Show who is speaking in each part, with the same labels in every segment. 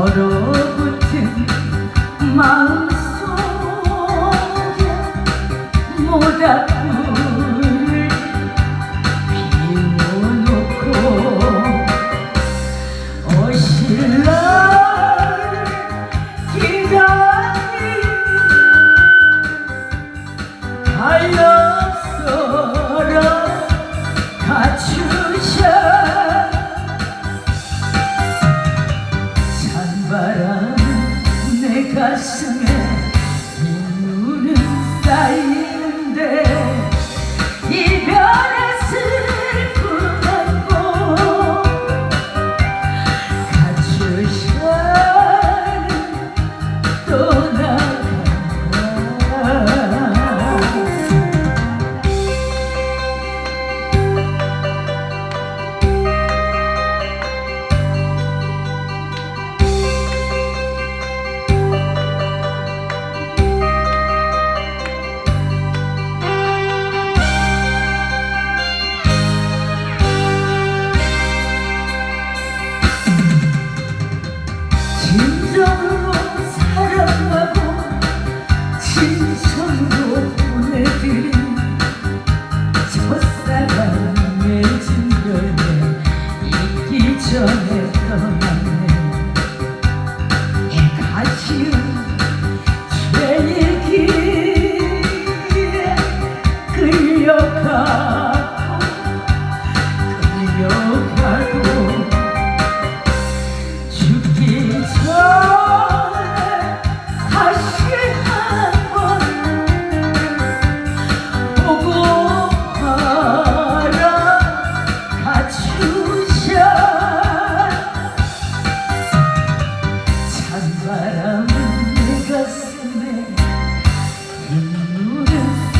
Speaker 1: 얼어붙은 마음속에 모 다시 한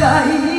Speaker 1: চাই